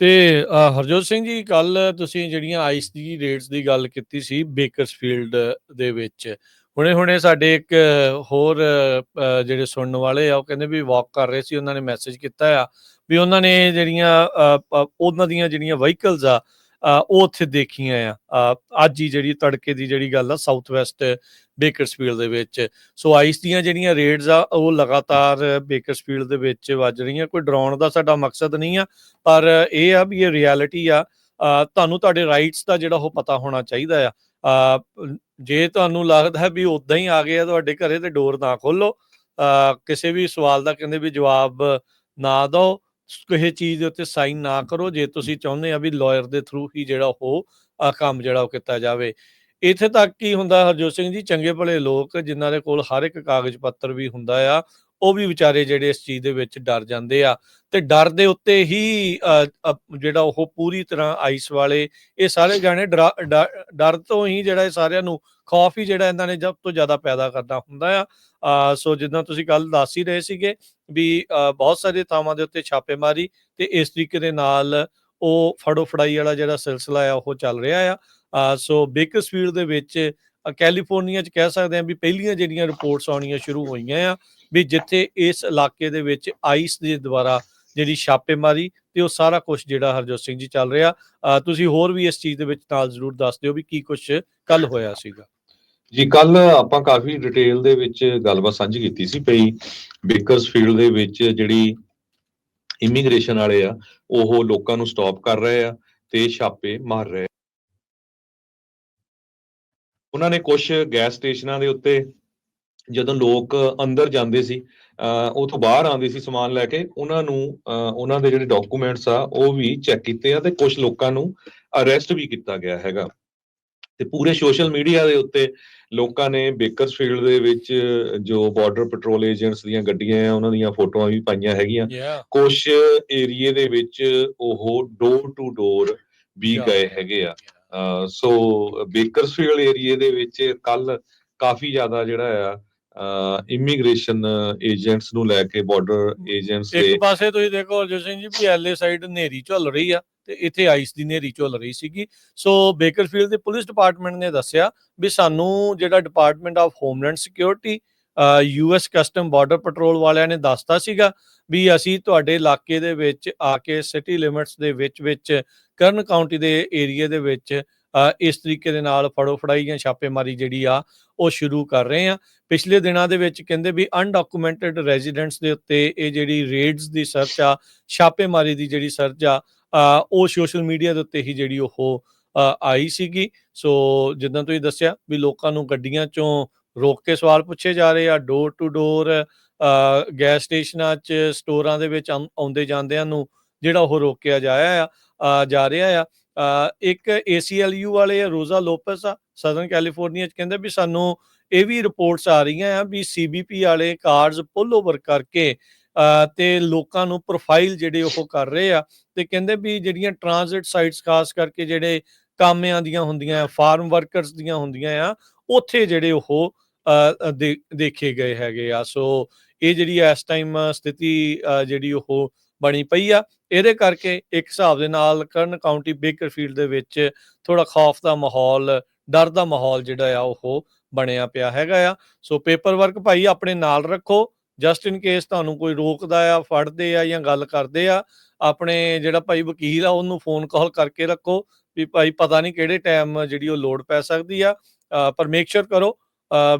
ਤੇ ਹਰਜੋਤ ਸਿੰਘ ਜੀ ਕੱਲ ਤੁਸੀਂ ਜਿਹੜੀਆਂ ਆਈਸ ਦੀ ਰੇਟਸ ਦੀ ਗੱਲ ਕੀਤੀ ਸੀ ਬੇਕਰਸਫੀਲਡ ਦੇ ਵਿੱਚ, ਹੁਣੇ-ਹੁਣੇ ਸਾਡੇ ਇੱਕ ਹੋਰ ਜਿਹੜੇ ਸੁਣਨ ਵਾਲੇ ਆ, ਉਹ ਕਹਿੰਦੇ ਵੀ ਵਾਕ ਕਰ ਰਹੇ ਸੀ, ਉਹਨਾਂ ਨੇ ਮੈਸੇਜ ਕੀਤਾ ਆ ਵੀ ਉਹਨਾਂ ਨੇ ਜਿਹੜੀਆਂ ਉਹਨਾਂ ਦੀਆਂ ਜਿਹੜੀਆਂ ਵਹੀਕਲਸ ਆ ਉਹ ਉੱਥੇ ਦੇਖੀਆਂ ਆ। ਅੱਜ ਹੀ ਜਿਹੜੀ ਤੜਕੇ ਦੀ ਜਿਹੜੀ ਗੱਲ ਆ ਸਾਊਥ ਵੈਸਟ ਬੇਕਰਸਫੀਲਡ ਦੇ ਵਿੱਚ। ਸੋ ਆਈਸ ਦੀਆਂ ਜਿਹੜੀਆਂ ਰੇਟਸ ਆ, ਉਹ ਲਗਾਤਾਰ ਬੇਕਰਸਫੀਲਡ ਦੇ ਵਿੱਚ ਵੱਜ ਰਹੀਆਂ। ਕੋਈ ਡਰਾਉਣ ਦਾ ਸਾਡਾ ਮਕਸਦ ਨਹੀਂ ਆ, ਪਰ ਇਹ ਆ ਵੀ ਇਹ ਰਿਐਲਿਟੀ ਆ। ਤੁਹਾਨੂੰ ਤੁਹਾਡੇ ਰਾਈਟਸ ਦਾ ਜਿਹੜਾ ਉਹ ਪਤਾ ਹੋਣਾ ਚਾਹੀਦਾ ਆ। ਜੇ ਤੁਹਾਨੂੰ ਲੱਗਦਾ ਹੈ ਵੀ ਉਦਾਂ ਹੀ ਆ ਗਏ ਆ, ਤੁਹਾਡੇ ਘਰੇ ਤੇ ਡੋਰ ਨਾ ਖੋਲੋ ਕਿਸੇ ਵੀ ਸਵਾਲ ਦਾ, ਕਹਿੰਦੇ ਵੀ ਜਵਾਬ ਨਾ ਦਿਓ। ਕਿਸੇ ਚੀਜ਼ ਦੇ ਉੱਤੇ ਸਾਈਨ ਨਾ ਕਰੋ ਜੇ ਤੁਸੀਂ ਚਾਹੁੰਦੇ ਆ ਵੀ ਲਾਇਰ ਦੇ ਥਰੂ ਹੀ ਜਿਹੜਾ ਉਹ ਅ, ਕੰਮ ਜਿਹੜਾ ਉਹ ਕੀਤਾ ਜਾਵੇ। ਇੱਥੇ ਤੱਕ ਕੀ ਹੁੰਦਾ ਹਰਜੋਤ ਸਿੰਘ ਜੀ? ਚੰਗੇ ਭਲੇ ਲੋਕ ਜਿਨ੍ਹਾਂ ਦੇ ਕੋਲ ਹਰ ਇੱਕ ਕਾਗਜ਼ ਪੱਤਰ ਵੀ ਹੁੰਦਾ ਆ ਉਹ ਵੀ ਵਿਚਾਰੇ ਜਿਹੜੇ ਇਸ ਚੀਜ਼ ਦੇ ਵਿੱਚ ਡਰ ਜਾਂਦੇ ਆ ਤੇ ਡਰ ਦੇ ਉੱਤੇ ਹੀ ਜਿਹੜਾ ਉਹ ਪੂਰੀ ਤਰ੍ਹਾਂ ਆਈਸ ਵਾਲੇ ਇਹ ਸਾਰੇ ਜਾਣੇ ਡਰਾ- ਡ- ਡਰ ਤੋਂ ਹੀ ਜਿਹੜਾ ਇਹ ਸਾਰਿਆਂ ਨੂੰ ਖੌਫ ਹੀ ਜਿਹੜਾ ਇਹਨਾਂ ਨੇ ਸਭ ਤੋਂ ਜ਼ਿਆਦਾ ਪੈਦਾ ਕਰਨਾ ਹੁੰਦਾ ਆ। ਸੋ ਜਿੱਦਾਂ ਤੁਸੀਂ ਕੱਲ ਦੱਸ ਹੀ ਰਹੇ ਸੀਗੇ ਵੀ ਬਹੁਤ ਸਾਰੇ ਥਾਵਾਂ ਦੇ ਉੱਤੇ ਛਾਪੇਮਾਰੀ ਤੇ ਇਸ ਤਰੀਕੇ ਦੇ ਨਾਲ ਉਹ ਫੜੋ ਫੜਾਈ ਵਾਲਾ ਜਿਹੜਾ ਸਿਲਸਿਲਾ ਆ ਉਹ ਚੱਲ ਰਿਹਾ ਆ। ਅ, ਸੋ ਬੇਕਰਸਫੀਲਡ ਦੇ ਵਿੱਚ ਕੈਲੀਫੋਰਨੀਆ ਚ ਕਹਿ ਸਕਦੇ ਆ ਵੀ ਪਹਿਲੀਆਂ ਜਿਹੜੀਆਂ ਰਿਪੋਰਟਸ ਆਉਣੀਆਂ ਸ਼ੁਰੂ ਹੋਈਆਂ ਆ ਵੀ ਜਿੱਥੇ ਇਸ ਇਲਾਕੇ ਦੇ ਵਿੱਚ ਆਈਸ ਦੇ ਦੁਆਰਾ ਜਿਹੜੀ ਛਾਪੇਮਾਰੀ ਤੇ ਉਹ ਸਾਰਾ ਕੁਝ ਜਿਹੜਾ ਹਰਜੋਤ ਸਿੰਘ ਜੀ ਚੱਲ ਰਿਹਾ। ਤੁਸੀਂ ਹੋਰ ਵੀ ਇਸ ਚੀਜ਼ ਦੇ ਵਿੱਚ ਨਾਲ ਜ਼ਰੂਰ ਦੱਸ ਦਿਓ ਵੀ ਕੀ ਕੁਝ ਕੱਲ ਹੋਇਆ ਸੀਗਾ। ਜੀ, ਕੱਲ ਆਪਾਂ ਕਾਫੀ ਡਿਟੇਲ ਦੇ ਵਿੱਚ ਗੱਲਬਾਤ ਸਾਂਝੀ ਕੀਤੀ ਸੀ ਪਈ ਬੇਕਰਸਫੀਲਡ ਦੇ ਵਿੱਚ ਜਿਹੜੀ ਇਮੀਗ੍ਰੇਸ਼ਨ ਵਾਲੇ ਆ, ਉਹ ਲੋਕਾਂ ਨੂੰ ਸਟਾਪ ਕਰ ਰਹੇ ਆ ਤੇ ਛਾਪੇ ਮਾਰ ਰਹੇ ਉਹਨਾਂ ਨੇ ਕੁਝ ਗੈਸ ਸਟੇਸ਼ਨਾਂ ਦੇ ਉੱਤੇ ਜਦੋਂ ਲੋਕ ਅੰਦਰ ਜਾਂਦੇ ਸੀ ਉਥੋਂ ਬਾਹਰ ਆਉਂਦੇ ਸੀ ਸਮਾਨ ਲੈ ਕੇ ਉਹਨਾਂ ਨੂੰ ਉਹਨਾਂ ਦੇ ਜਿਹੜੇ ਡਾਕੂਮੈਂਟਸ ਆ ਉਹ ਵੀ ਚੈੱਕ ਕੀਤੇ ਆ ਤੇ ਕੁਝ ਲੋਕਾਂ ਨੂੰ ਅਰੈਸਟ ਵੀ ਕੀਤਾ ਗਿਆ ਹੈਗਾ। ਤੇ ਪੂਰੇ ਸੋਸ਼ਲ ਮੀਡੀਆ ਦੇ ਉੱਤੇ ਲੋਕਾਂ ਨੇ ਬੇਕਰਸਫੀਲਡ ਦੇ ਵਿੱਚ ਜੋ ਬਾਰਡਰ ਪੈਟਰੋਲ ਏਜੰਟਸ ਦੀਆਂ ਗੱਡੀਆਂ ਆ ਉਹਨਾਂ ਦੀਆਂ ਫੋਟੋਆਂ ਵੀ ਪਾਈਆਂ ਹੈਗੀਆਂ। ਕੁਝ ਏਰੀਏ ਦੇ ਵਿੱਚ ਉਹ ਡੋਰ ਟੂ ਡੋਰ ਵੀ. ਗਏ ਹੈਗੇ ਆ। ਸੋ ਬੇਕਰਸਫੀਲਡ ਏਰੀਏ ਦੇ ਵਿੱਚ ਕੱਲ ਕਾਫੀ ਜ਼ਿਆਦਾ ਜਿਹੜਾ ਆ ਇਮੀਗ੍ਰੇਸ਼ਨ ਏਜੰਟਸ ਨੂੰ ਲੈ ਕੇ ਬਾਰਡਰ ਏਜੰਟਸ ਦੇ ਇੱਕ ਪਾਸੇ ਤੁਸੀਂ ਦੇਖੋ ਹਰਜੋਤ ਸਿੰਘ ਜੀ ਵੀ ਐਲਏ ਸਾਈਡ ਹਨੇਰੀ ਝੁੱਲ ਰਹੀ ਆ ਤੇ ਇੱਥੇ ਆਈਸ ਦੀ ਹਨੇਰੀ ਝੁੱਲ ਰਹੀ ਸੀਗੀ। ਸੋ ਬੇਕਰਫੀਲਡ ਦੇ ਪੁਲਿਸ ਡਿਪਾਰਟਮੈਂਟ ਨੇ ਦੱਸਿਆ ਵੀ ਸਾਨੂੰ ਜਿਹੜਾ department of homeland security US custom border patrol ਵਾਲਿਆਂ ਨੇ ਦੱਸਤਾ ਸੀਗਾ ਵੀ ਅਸੀਂ ਤੁਹਾਡੇ ਇਲਾਕੇ ਦੇ ਵਿੱਚ ਆ ਕੇ ਸਿਟੀ ਲਿਮਿਟਸ ਦੇ ਵਿੱਚ ਵਿੱਚ ਕਰਨ ਕਾਉਂਟੀ ਦੇ ਏਰੀਆ ਦੇ ਵਿੱਚ ਇਸ ਤਰੀਕੇ ਦੇ ਨਾਲ ਫੜੋ ਫੜਾਈ ਜਾਂ ਛਾਪੇਮਾਰੀ ਜਿਹੜੀ ਆ, ਉਹ ਸ਼ੁਰੂ ਕਰ ਰਹੇ ਆ। ਪਿਛਲੇ ਦਿਨਾਂ ਦੇ ਵਿੱਚ ਕਹਿੰਦੇ ਵੀ ਅਨਡਾਕੂਮੈਂਟਡ ਰੈਜ਼ੀਡੈਂਟਸ ਦੇ ਉੱਤੇ ਇਹ ਜਿਹੜੀ ਰੇਡਸ ਦੀ ਸਰਚ ਆ, ਛਾਪੇਮਾਰੀ ਦੀ ਜਿਹੜੀ ਸਰਚ ਆ ਉਹ ਸੋਸ਼ਲ ਮੀਡੀਆ ਦੇ ਉੱਤੇ ਹੀ ਜਿਹੜੀ ਉਹ ਆਈ ਸੀਗੀ। ਸੋ ਜਿੱਦਾਂ ਤੁਸੀਂ ਦੱਸਿਆ ਵੀ ਲੋਕਾਂ ਨੂੰ ਗੱਡੀਆਂ ਚੋਂ ਰੋਕ ਕੇ ਸਵਾਲ ਪੁੱਛੇ ਜਾ ਰਹੇ ਆ ਡੋਰ ਟੂ ਡੋਰ ਗੈਸ ਸਟੇਸ਼ਨਾਂ 'ਚ ਸਟੋਰਾਂ ਦੇ ਵਿੱਚ ਆਉਂਦੇ ਜਾਂਦਿਆਂ ਨੂੰ ਜਿਹੜਾ ਉਹ ਰੋਕਿਆ ਜਾਇਆ ਆ ਜਾ ਰਿਹਾ ਆ। ਇੱਕ ACLU ਵਾਲੇ ਆ, ਰੋਜ਼ਾ ਲੋਪਸ ਆ ਸਦਰਨ ਕੈਲੀਫੋਰਨੀਆ 'ਚ ਕਹਿੰਦੇ ਵੀ ਸਾਨੂੰ ਇਹ ਵੀ ਰਿਪੋਰਟਸ ਆ ਰਹੀਆਂ ਆ ਵੀ CBP ਵਾਲੇ ਕਾਰਸ ਪੁੱਲ ਓਵਰ ਕਰਕੇ ਤੇ ਲੋਕਾਂ ਨੂੰ ਪ੍ਰੋਫਾਈਲ ਜਿਹੜੇ ਉਹ ਕਰ ਰਹੇ ਆ ਤੇ ਕਹਿੰਦੇ ਵੀ ਜਿਹੜੀਆਂ ਟ੍ਰਾਂਜ਼ਿਟ ਸਾਈਟਸ ਖਾਸ ਕਰਕੇ ਜਿਹੜੇ ਕਾਮਿਆਂ ਦੀਆਂ ਹੁੰਦੀਆਂ ਆ ਫਾਰਮ ਵਰਕਰਸ ਦੀਆਂ ਹੁੰਦੀਆਂ ਆ ਉੱਥੇ ਜਿਹੜੇ ਉਹ ਦੇ- ਦੇਖੇ ਗਏ ਹੈਗੇ ਆ। ਸੋ ਇਹ ਜਿਹੜੀ ਇਸ ਟਾਈਮ ਸਥਿਤੀ ਜਿਹੜੀ ਉਹ ਬਣੀ ਪਈ ਆ। ਇਹਦੇ ਕਰਕੇ ਇੱਕ ਹਿਸਾਬ ਦੇ ਨਾਲ ਕਰਨ ਕਾਉਂਟੀ ਬੇਕਰਫੀਲਡ ਦੇ ਵਿੱਚ ਥੋੜਾ ਖੌਫ ਦਾ ਮਾਹੌਲ ਡਰ ਦਾ ਮਾਹੌਲ ਜਿਹੜਾ ਆ ਉਹ ਬਣਿਆ ਪਿਆ ਹੈਗਾ ਆ। ਸੋ ਪੇਪਰ ਵਰਕ ਭਾਈ ਆਪਣੇ ਨਾਲ ਰੱਖੋ। ਜਸਟ ਇਨ ਕੇਸ ਤੁਹਾਨੂੰ ਕੋਈ ਰੋਕਦਾ ਆ ਫੜਦੇ ਆ ਜਾਂ ਗੱਲ ਕਰਦੇ ਆ ਆਪਣੇ ਜਿਹੜਾ ਭਾਈ ਵਕੀਲ ਆ ਉਹਨੂੰ ਫੋਨ ਕਾਲ ਕਰਕੇ ਰੱਖੋ ਵੀ ਭਾਈ ਪਤਾ ਨਹੀਂ ਕਿਹੜੇ ਟਾਈਮ ਜਿਹੜੀ ਉਹ ਲੋਡ ਪੈ ਸਕਦੀ ਆ। ਅ, ਪਰ ਮੇਕ ਸ਼ੋਰ ਕਰੋ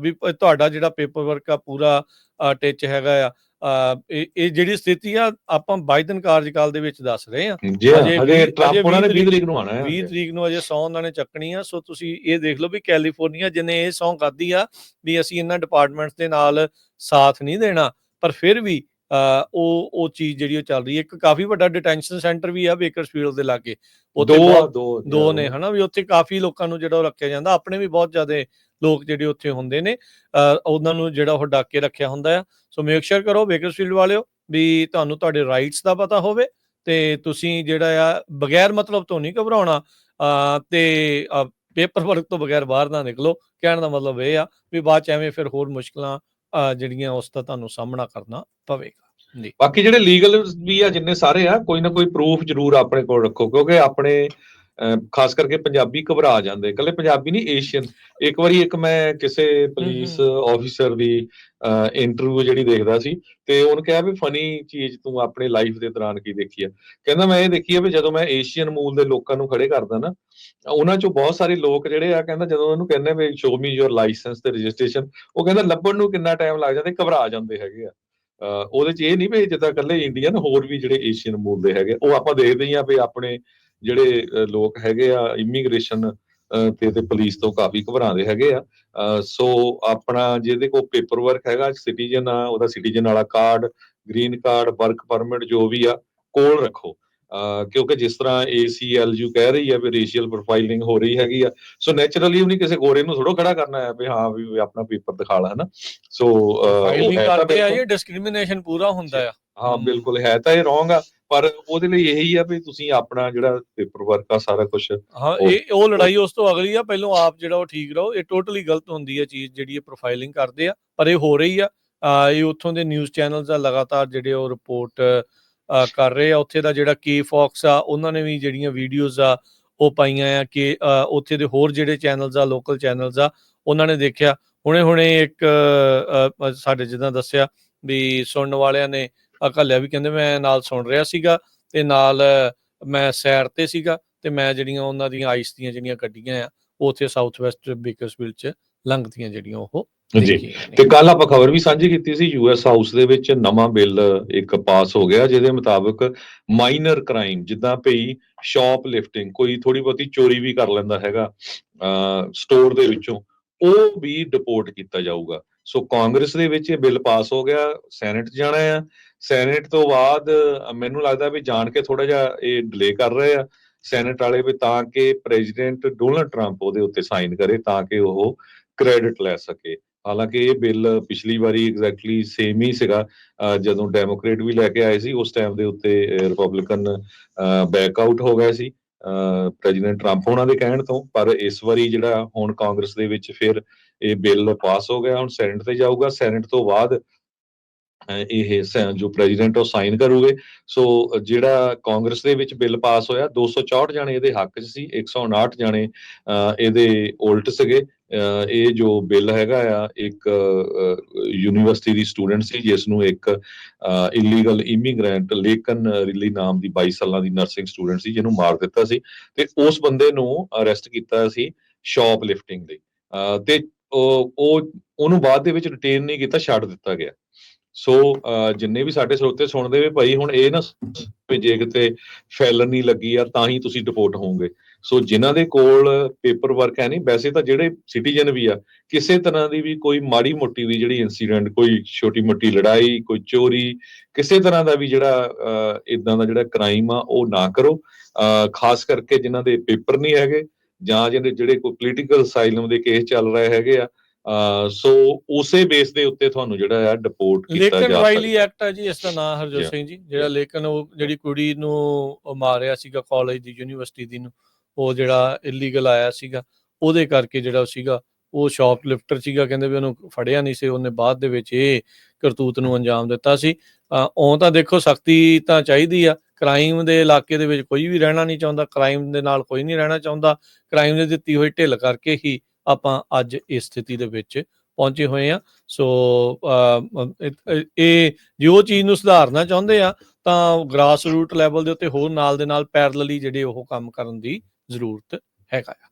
ਵੀ ਤੁਹਾਡਾ ਜਿਹੜਾ ਪੇਪਰ ਵਰਕ ਆ ਪੂਰਾ ਟਿਚ ਹੈਗਾ ਆ। ਇਹ ਜਿਹੜੀ ਸਥਿਤੀ ਆ ਆਪਾਂ ਬਾਈਡਨ ਕਾਰਜਕਾਲ ਦੇ ਵਿੱਚ ਦੱਸ ਰਹੇ ਆ। ਅਜੇ ਟਰੰਪ ਉਹਨਾਂ ਨੇ ਵੀਹ 20 ਤਰੀਕ ਨੂੰ ਆਣਾ ਹੈ। 20 ਤਰੀਕ ਨੂੰ ਅਜੇ ਸੌ ਉਹਨਾਂ ਨੇ ਚੱਕਣੀ ਆ। ਸੋ ਤੁਸੀਂ ਇਹ ਦੇਖ ਲਓ ਵੀ ਕੈਲੀਫੋਰਨੀਆ ਜਿਹਨੇ ਇਹ ਸੌ ਖਾਧੀ ਆ ਵੀ ਅਸੀਂ ਇਹਨਾਂ ਡਿਪਾਰਟਮੈਂਟਸ ਦੇ ਨਾਲ ਸਾਥ ਨਹੀਂ ਦੇਣਾ। ਪਰ ਫਿਰ ਵੀ ਉਹ ਉਹ ਚੀਜ਼ ਜਿਹੜੀ ਉਹ ਚੱਲ ਰਹੀ ਹੈ। ਇੱਕ ਕਾਫੀ ਵੱਡਾ ਡਿਟੈਂਸ਼ਨ ਸੈਂਟਰ ਵੀ ਆ ਬੇਕਰਸਫੀਲਡ ਦੇ ਲਾਗੇ। ਦੋ ਦੋ ਦੋ ਨੇ ਹਨਾ? ਵੀ ਉੱਥੇ ਕਾਫੀ ਲੋਕਾਂ ਨੂੰ ਜਿਹੜਾ ਉਹ ਰੱਖਿਆ ਜਾਂਦਾ। ਆਪਣੇ ਵੀ ਬਹੁਤ ਜ਼ਿਆਦਾ ਲੋਕ ਜਿਹੜੇ ਉੱਥੇ ਹੁੰਦੇ ਨੇ। ਉਹਨਾਂ ਨੂੰ ਜਿਹੜਾ ਉਹ ਡੱਕ ਕੇ ਰੱਖਿਆ ਹੁੰਦਾ ਆ। ਸੋ ਮੇਕ ਸ਼ੋਰ ਕਰੋ ਬੇਕਰਸਫੀਲਡ ਵਾਲਿਓ ਵੀ ਤੁਹਾਨੂੰ ਤੁਹਾਡੇ ਰਾਈਟਸ ਦਾ ਪਤਾ ਹੋਵੇ ਤੇ ਤੁਸੀਂ ਜਿਹੜਾ ਆ ਬਗੈਰ ਮਤਲਬ ਤੋਂ ਨਹੀਂ ਘਬਰਾਉਣਾ ਤੇ ਪੇਪਰ ਵਰਕ ਤੋਂ ਬਗੈਰ ਬਾਹਰ ਨਾ ਨਿਕਲੋ। ਕਹਿਣ ਦਾ ਮਤਲਬ ਇਹ ਆ ਵੀ ਬਾਅਦ ਚ ਐਵੇਂ ਫਿਰ ਹੋਰ ਮੁਸ਼ਕਲਾਂ ਜਿਹੜੀਆਂ ਉਸ ਦਾ ਤੁਹਾਨੂੰ ਸਾਹਮਣਾ ਕਰਨਾ ਪਵੇਗਾ ਜੀ। ਬਾਕੀ ਜਿਹੜੇ ਲੀਗਲ ਵੀ ਆ ਜਿੰਨੇ ਸਾਰੇ ਆ, ਕੋਈ ਨਾ ਕੋਈ ਪ੍ਰੂਫ ਜ਼ਰੂਰ ਆਪਣੇ ਕੋਲ ਰੱਖੋ, ਕਿਉਂਕਿ ਆਪਣੇ ਖਾਸ ਕਰਕੇ ਪੰਜਾਬੀ ਘਬਰਾ ਜਾਂਦੇ ਇਕੱਲੇ ਪੰਜਾਬੀ ਨਹੀਂ ਏਸ਼ੀਅਨ ਇੱਕ ਵਾਰੀ ਇੱਕ ਮੈਂ ਕਿਸੇ ਪੁਲਿਸ ਆਫੀਸਰ ਦੀ ਇੰਟਰਵਿਊ ਜਿਹੜੀ ਦੇਖਦਾ ਸੀ ਤੇ ਉਹਨੇ ਕਿਹਾ ਵੀ ਫਨੀ ਚੀਜ਼ ਤੂੰ ਆਪਣੇ ਲਾਈਫ ਦੇ ਦੌਰਾਨ ਕੀ ਦੇਖੀ ਆ? ਕਹਿੰਦਾ ਮੈਂ ਇਹ ਦੇਖੀ ਆ ਵੀ ਜਦੋਂ ਮੈਂ ਏਸ਼ੀਅਨ ਮੂਲ ਦੇ ਲੋਕਾਂ ਨੂੰ ਖੜੇ ਕਰਦਾ ਨਾ ਉਹਨਾਂ ਚੋਂ ਬਹੁਤ ਸਾਰੇ ਲੋਕ ਜਿਹੜੇ ਆ ਕਹਿੰਦਾ ਜਦੋਂ ਉਹਨੂੰ ਕਹਿੰਦੇ ਵੀ ਸ਼ੋ ਮੀ ਯੋਰ ਲਾਇਸੈਂਸ ਤੇ ਰਜਿਸਟ੍ਰੇਸ਼ਨ ਉਹ ਕਹਿੰਦਾ ਲੱਭਣ ਨੂੰ ਕਿੰਨਾ ਟਾਈਮ ਲੱਗ ਜਾਂਦਾ ਘਬਰਾ ਜਾਂਦੇ ਹੈਗੇ ਆ। ਉਹਦੇ ਚ ਇਹ ਨਹੀਂ ਵੀ ਜਿੱਦਾਂ ਇਕੱਲੇ ਇੰਡੀਅਨ ਹੋਰ ਵੀ ਜਿਹੜੇ ਏਸ਼ੀਅਨ ਮੂਲ ਦੇ ਹੈਗੇ ਉਹ ਆਪਾਂ ਦੇਖਦੇ ਹੀ ਆ ਵੀ ਆਪਣੇ ਜਿਹੜੇ ਲੋਕ ਹੈਗੇ ਆ ਇਮੀਗ੍ਰੇਸ਼ਨ ਤੇ ਤੇ ਪੁਲਿਸ ਤੋਂ ਕਾਫੀ ਘਬਰਾਉਂਦੇ ਹੈਗੇ ਆ। ਸੋ ਆਪਣਾ ਜਿਹਦੇ ਕੋਲ ਪੇਪਰ ਵਰਕ ਹੈਗਾ ਸਿਟੀਜ਼ਨ ਆ ਉਹਦਾ ਸਿਟੀਜ਼ਨ ਵਾਲਾ card green card work permit ਜੋ ਵੀ ਆ ਕੋਲ ਰੱਖੋ। ਕਿਉਂਕਿ ਜਿਸ ਤਰ੍ਹਾਂ ACLU ਕਹਿ ਰਹੀ ਹੈ ਵੀ ਰੇਸ਼ੀਅਲ ਪ੍ਰੋਫਾਈਲਿੰਗ ਹੋ ਰਹੀ ਹੈਗੀ ਆ ਸੋ ਨੇਚਰਲੀ ਉਹਨੇ ਕਿਸੇ ਗੋਰੇ ਨੂੰ ਥੋੜੋ ਖੜਾ ਕਰਨਾ ਹੈ ਵੀ ਹਾਂ ਵੀ ਆਪਣਾ ਪੇਪਰ ਦਿਖਾ ਲਾ ਹਨਾ। ਸੋ ਅਹ, ਉਹ ਫਾਈਲਿੰਗ ਹੈ ਤਾਂ ਕਰਦੇ ਆ ਇਹ ਡਿਸਕ੍ਰਿਮੀਨੇਸ਼ਨ ਪੂਰਾ ਹੁੰਦਾ ਆ। ਹਾਂ। ਬਿਲਕੁਲ ਹੈ ਤਾਂ ਇਹ ਰੋਂਗ ਆ ਪਰ ਉਹਦੇ ਲਈ ਇਹੀ ਆ ਵੀ ਤੁਸੀਂ ਆਪਣਾ ਜਿਹੜਾ ਪੇਪਰ ਵਰਕ ਆ ਸਾਰਾ ਕੁਝ ਹਾਂ ਇਹ ਉਹ ਲੜਾਈ ਉਸ ਤੋਂ ਅਗਲੀ ਆ ਪਹਿਲਾਂ ਆਪ ਜਿਹੜਾ ਉਹ ਠੀਕ ਰਹੋ ਇਹ ਟੋਟਲੀ ਗਲਤ ਹੁੰਦੀ ਹੈ ਚੀਜ਼ ਜਿਹੜੀ ਇਹ ਪ੍ਰੋਫਾਈਲਿੰਗ ਕਰਦੇ ਆ ਪਰ ਇਹ ਹੋ ਰਹੀ ਆ ਆ, ਇਹ ਉੱਥੋਂ ਦੇ ਨਿਊਜ਼ ਚੈਨਲਸ ਆ ਲਗਾਤਾਰ ਜਿਹੜੇ ਉਹ ਰਿਪੋਰਟ ਕਰ ਰਹੇ ਆ ਉੱਥੇ ਦਾ ਜਿਹੜਾ ਕੀ ਫੌਕਸ ਆ ਉਹਨਾਂ ਨੇ ਵੀ ਜਿਹੜੀਆਂ ਵੀਡੀਓਜ਼ ਆ ਉਹ ਪਾਈਆਂ ਆ ਕਿ ਉੱਥੇ ਦੇ ਹੋਰ ਜਿਹੜੇ ਚੈਨਲਸ ਆ ਲੋਕਲ ਚੈਨਲਸ ਆ ਉਹਨਾਂ ਨੇ ਦੇਖਿਆ ਹੁਣੇ ਹੁਣੇ ਇੱਕ ਸਾਡੇ ਜਿੱਦਾਂ ਦੱਸਿਆ ਵੀ ਸੁਣਨ ਵਾਲਿਆਂ ਨੇ ਅਕਲਿਆ ਵੀ ਕਹਿੰਦੇ ਮੈਂ ਨਾਲ ਸੁਣ ਰਿਹਾ ਸੀਗਾ ਤੇ ਨਾਲ ਮੈਂ ਸੈਰ ਤੇ ਸੀਗਾ ਤੇ ਮੈਂ ਜਿਹੜੀਆਂ ਉਹਨਾਂ ਦੀਆਂ ਆਈਸ ਦੀਆਂ ਜਿਹੜੀਆਂ ਗੱਡੀਆਂ ਆ ਉਹ ਉੱਥੇ ਸਾਊਥ ਵੈਸਟ ਬੇਕਰਸਵਿਲ ਚ ਲੰਘਦੀਆਂ ਜਿਹੜੀਆਂ ਉਹ ਜੀ। ਤੇ ਕੱਲ ਆਪਾਂ ਖਬਰ ਵੀ ਸਾਂਝੀ ਕੀਤੀ ਸੀ ਯੂਐਸ ਹਾਊਸ ਦੇ ਵਿੱਚ ਨਵਾਂ ਬਿੱਲ ਇੱਕ ਪਾਸ ਹੋ ਗਿਆ ਜਿਹਦੇ ਮੁਤਾਬਕ ਮਾਈਨਰ ਕ੍ਰਾਈਮ ਜਿੱਦਾਂ ਭਈ ਸ਼ਾਪ ਲਿਫਟਿੰਗ ਕੋਈ ਥੋੜੀ ਬਹੁਤੀ ਚੋਰੀ ਵੀ ਕਰ ਲੈਂਦਾ ਹੈਗਾ ਸਟੋਰ ਦੇ ਵਿੱਚੋਂ ਉਹ ਵੀ ਡਿਪੋਰਟ ਕੀਤਾ ਜਾਊਗਾ ਸੋ ਕਾਂਗਰਸ ਦੇ ਵਿੱਚ ਇਹ ਬਿੱਲ ਪਾਸ ਹੋ ਗਿਆ ਸੈਨੇਟ ਜਾਣਾ ਆ ਸੈਨੇਟ ਤੋਂ ਬਾਅਦ ਮੈਨੂੰ ਲੱਗਦਾ ਵੀ ਜਾਣ ਕੇ ਥੋੜਾ ਜਿਹਾ ਇਹ ਡਿਲੇ ਕਰ ਰਹੇ ਆ। ਸੈਨੇਟ ਵਾਲੇ ਵੀ ਤਾਂ ਕਿ ਪ੍ਰੈਜ਼ੀਡੈਂਟ ਡੋਨਲਡ ਟਰੰਪ ਉਹਦੇ ਉੱਤੇ ਸਾਈਨ ਕਰੇ ਤਾਂ ਕਿ ਉਹ ਕ੍ਰੈਡਿਟ ਲੈ ਸਕੇ। ਹਾਲਾਂਕਿ ਇਹ ਬਿੱਲ ਪਿਛਲੀ ਵਾਰੀ ਐਗਜ਼ੈਕਟਲੀ ਸੇਮ ਹੀ ਸੀਗਾ। ਜਦੋਂ ਡੈਮੋਕ੍ਰੇਟ ਵੀ ਲੈ ਕੇ ਆਏ ਸੀ, ਉਸ ਟਾਈਮ ਦੇ ਉੱਤੇ ਰਿਪਬਲਿਕਨ ਬੈਕ ਆਊਟ ਹੋ ਗਏ ਸੀ। ਪ੍ਰੈਜ਼ੀਡੈਂਟ ਟਰੰਪ ਉਹਨਾਂ ਦੇ ਕਹਿਣ ਤੋਂ, ਪਰ ਇਸ ਵਾਰੀ ਜਿਹੜਾ ਹੁਣ ਕਾਂਗਰਸ ਦੇ ਵਿੱਚ ਫਿਰ ਇਹ ਬਿੱਲ ਪਾਸ ਹੋ ਗਿਆ, ਹੁਣ ਸੈਨੇਟ ਤੇ ਜਾਊਗਾ। ਸੈਨੇਟ ਤੋਂ ਬਾਅਦ ਇਹ ਜੋ ਪ੍ਰੈਜ਼ੀਡੈਂਟ ਉਹ ਸਾਈਨ ਕਰੂਗੇ। ਸੋ ਜਿਹੜਾ ਕਾਂਗਰਸ ਦੇ ਵਿੱਚ ਬਿੱਲ ਪਾਸ ਹੋਇਆ 264 ਜਾਣੇ ਇਹਦੇ ਹੱਕ 'ਚ ਸੀ 159 ਜਾਣੇ, ਅਹ, ਇਹਦੇ ਉਲਟ ਸੀਗੇ। ਇਹ ਜੋ ਬਿੱਲ ਹੈਗਾ ਆ, ਇੱਕ ਯੂਨੀਵਰਸਿਟੀ ਦੀ ਸਟੂਡੈਂਟ ਸੀ, ਜਿਸ ਨੂੰ ਇੱਕ ਇਲੀਗਲ ਇਮੀਗ੍ਰੈਂਟ ਲੇਕਨ ਰਿਲੀ ਨਾਮ ਦੀ 22 ਸਾਲਾਂ ਦੀ ਨਰਸਿੰਗ ਸਟੂਡੈਂਟ ਸੀ, ਜਿਹਨੂੰ ਮਾਰ ਦਿੱਤਾ ਸੀ। ਤੇ ਉਸ ਬੰਦੇ ਨੂੰ ਅਰੈਸਟ ਕੀਤਾ ਸੀ ਸ਼ਾਪ ਲਿਫਟਿੰਗ ਲਈ। ਅਹ, ਤੇ ਉਹ- ਉਹਨੂੰ ਬਾਅਦ ਦੇ ਵਿੱਚ ਰਿਟੇਨ ਨਹੀਂ ਕੀਤਾ, ਛੱਡ ਦਿੱਤਾ ਗਿਆ। ਸੋ ਅਹ, ਜਿੰਨੇ ਵੀ ਸਾਡੇ ਸਰੋਤੇ ਸੁਣਦੇ ਵੇ ਭਾਈ, ਹੁਣ ਇਹ ਨਾ ਵੀ ਜੇ ਕਿਤੇ ਫੈਲਨੀ ਲੱਗੀ ਆ, ਤਾਂ ਹੀ ਤੁਸੀਂ ਡਿਪੋਰਟ ਹੋਵੋਗੇ। ਸੋ ਜਿਨ੍ਹਾਂ ਦੇ ਕੋਲ ਪੇਪਰ ਵਰਕ ਹੈ ਨਹੀਂ, ਵੈਸੇ ਤਾਂ ਜਿਹੜੇ ਸਿਟੀਜ਼ਨ ਵੀ ਆ, ਕਿਸੇ ਤਰ੍ਹਾਂ ਦੀ ਵੀ ਕੋਈ ਮਾੜੀ ਮੋਟੀ ਵੀ ਜਿਹੜੀ ਇਨਸੀਡੈਂਟ ਕੋਈ ਛੋਟੀ ਮੋਟੀ ਲੜਾਈ, ਕੋਈ ਚੋਰੀ, ਕਿਸੇ ਤਰ੍ਹਾਂ ਦਾ ਵੀ ਜਿਹੜਾ ਇਦਾਂ ਦਾ ਜਿਹੜਾ ਕ੍ਰਾਈਮ ਆ, ਉਹ ਨਾ ਕਰੋ। ਅਹ, ਖਾਸ ਕਰਕੇ ਜਿਨ੍ਹਾਂ ਦੇ ਪੇਪਰ ਨਹੀਂ ਹੈਗੇ, ਜਾਂ ਜਿਹਦੇ ਜਿਹੜੇ ਕੋਈ ਪੋਲੀਟੀਕਲ ਅਸਾਈਲਮ ਦੇ ਕੇਸ ਚੱਲ ਰਹੇ ਹੈਗੇ ਆ ਸੋ ਉਸੇ ਬੇਸ ਦੇ ਉੱਤੇ ਤੁਹਾਨੂੰ ਜਿਹੜਾ ਆ ਡਿਪੋਰਟ ਕੀਤਾ ਲੇਕਨ ਜਾ ਰਾਈਲੀ ਸਕਦਾ। ਐਕਟ ਹੈ ਜੀ ਇਸ ਦਾ ਨਾਮ ਹਰਜੋਤ. ਸਿੰਘ ਜੀ। ਜਿਹੜਾ ਲੇਕਿਨ ਉਹ ਜਿਹੜੀ ਕੁੜੀ ਨੂੰ ਮਾਰਿਆ ਸੀਗਾ ਕਾਲਜ ਦੀ ਯੂਨੀਵਰਸਿਟੀ ਦੀ ਨੂੰ ਉਹ ਜਿਹੜਾ ਇਲੀਗਲ ਆਇਆ ਸੀਗਾ ਉਹਦੇ ਕਰਕੇ ਜਿਹੜਾ ਸੀਗਾ ਉਹ ਸ਼ਾਪ ਲਿਫਟਰ ਸੀਗਾ ਕਹਿੰਦੇ ਵੀ ਉਹਨੂੰ ਫੜਿਆ ਨਹੀਂ ਸੀ ਉਹਨੇ ਬਾਅਦ ਦੇ ਵਿੱਚ ਇਹ ਕਰਤੂਤ ਨੂੰ ਅੰਜਾਮ ਦਿੱਤਾ ਸੀ। ਉਹ ਤਾਂ ਦੇਖੋ ਸਖਤੀ ਤਾਂ ਚਾਹੀਦੀ ਆ ਕ੍ਰਾਈਮ ਦੇ ਇਲਾਕੇ ਦੇ ਵਿੱਚ ਕੋਈ ਵੀ ਰਹਿਣਾ ਨਹੀਂ ਚਾਹੁੰਦਾ ਕ੍ਰਾਈਮ ਦੇ ਨਾਲ ਕੋਈ ਨਹੀਂ ਰਹਿਣਾ ਚਾਹੁੰਦਾ ਕ੍ਰਾਈਮ ਦੀ ਦਿੱਤੀ ਹੋਈ ਢਿੱਲ ਕਰਕੇ ਹੀ ਆਪਾਂ ਅੱਜ ਇਸ ਸਥਿਤੀ ਦੇ ਵਿੱਚ ਪਹੁੰਚੇ ਹੋਏ ਆ ਸੋ ਅਹ, ਇਹ- ਇਹ ਜੇ ਉਹ ਚੀਜ਼ ਨੂੰ ਸੁਧਾਰਨਾ ਚਾਹੁੰਦੇ ਆ ਤਾਂ ਗ੍ਰਾਸ ਰੂਟ ਲੈਵਲ ਦੇ ਉੱਤੇ ਹੋਰ ਨਾਲ ਦੇ ਨਾਲ ਪੈਰਲਲੀ ਜਿਹੜੇ ਉਹ ਕੰਮ ਕਰਨ ਦੀ ਜ਼ਰੂਰਤ ਹੈਗਾ ਆ।